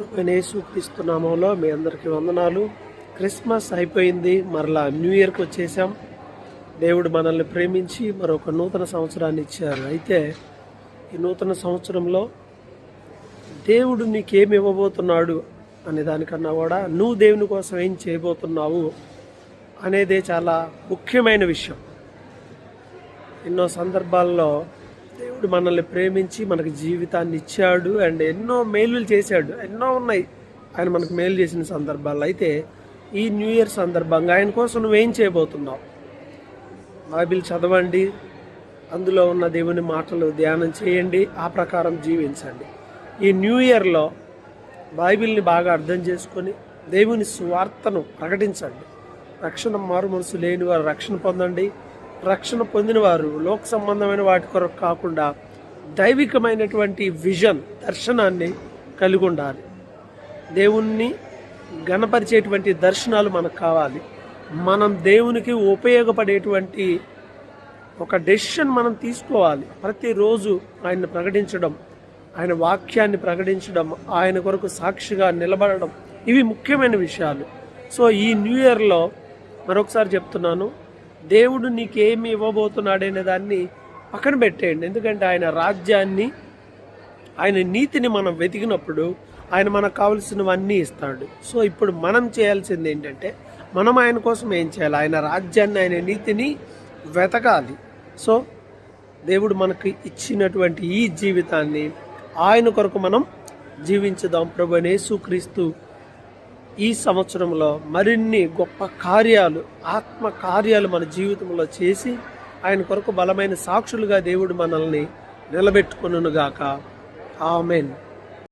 యేసుక్రీస్తునామంలో మీ అందరికీ వందనాలు. క్రిస్మస్ అయిపోయింది మరలా న్యూ ఇయర్కి వచ్చేసాం దేవుడు మనల్ని ప్రేమించి మరొక నూతన సంవత్సరాన్ని ఇచ్చారు. అయితే ఈ నూతన సంవత్సరంలో దేవుడు నీకేమి ఇవ్వబోతున్నాడు అనే దానికన్నా కూడా నువ్వు దేవుని కోసం ఏం చేయబోతున్నావు అనేదే చాలా ముఖ్యమైన విషయం. ఎన్నో సందర్భాల్లో దేవుడు మనల్ని ప్రేమించి మనకు జీవితాన్ని ఇచ్చాడు అండ్ ఎన్నో మేలులు చేశాడు. ఎన్నో ఉన్నాయి. ఆయన మనకు మేలు చేసిన సందర్భాల్లో. అయితే ఈ న్యూ ఇయర్ సందర్భంగా ఆయన కోసం నువ్వేం చేయబోతున్నావు? బైబిల్ చదవండి. అందులో ఉన్న దేవుని మాటలు ధ్యానం చేయండి. ఆ ప్రకారం జీవించండి. ఈ న్యూ ఇయర్లో బైబిల్ని బాగా అర్థం చేసుకొని దేవుని సువార్తను ప్రకటించండి. రక్షణ మారు మనసు లేని వారు రక్షణ పొందండి. రక్షణ పొందినవారు లోక సంబంధమైన వాటి కొరకు కాకుండా దైవికమైనటువంటి విజన్ దర్శనాన్ని కలిగి ఉండాలి దేవుణ్ణి గణపరిచేటువంటి దర్శనాలు మనకు కావాలి. మనం దేవునికి ఉపయోగపడేటువంటి ఒక డెసిషన్ మనం తీసుకోవాలి. ప్రతిరోజు ఆయన్ని ప్రకటించడం ఆయన వాక్యాన్ని ప్రకటించడం ఆయన కొరకు సాక్షిగా నిలబడడం ఇవి ముఖ్యమైన విషయాలు. సో ఈ న్యూ ఇయర్లో మరొకసారి చెప్తున్నాను దేవుడు నీకేమి ఇవ్వబోతున్నాడనే దాన్ని పక్కన పెట్టేయండి. ఎందుకంటే ఆయన రాజ్యాన్ని ఆయన నీతిని మనం వెతికినప్పుడు ఆయన మనకు కావలసినవన్నీ ఇస్తాడు. సో ఇప్పుడు మనం చేయాల్సింది ఏంటంటే మనం ఆయన కోసం ఏం చేయాలి? ఆయన రాజ్యాన్ని ఆయన నీతిని వెతకాలి. సో దేవుడు మనకు ఇచ్చినటువంటి ఈ జీవితాన్ని ఆయన కొరకు మనం జీవించుదాం. ప్రభు యేసుక్రీస్తు ఈ సంవత్సరంలో మరిన్ని గొప్ప కార్యాలు ఆత్మ కార్యాలు మన జీవితంలో చేసి ఆయన కొరకు బలమైన సాక్షులుగా దేవుడు మనల్ని నిలబెట్టుకునుగాక ఆమెన్.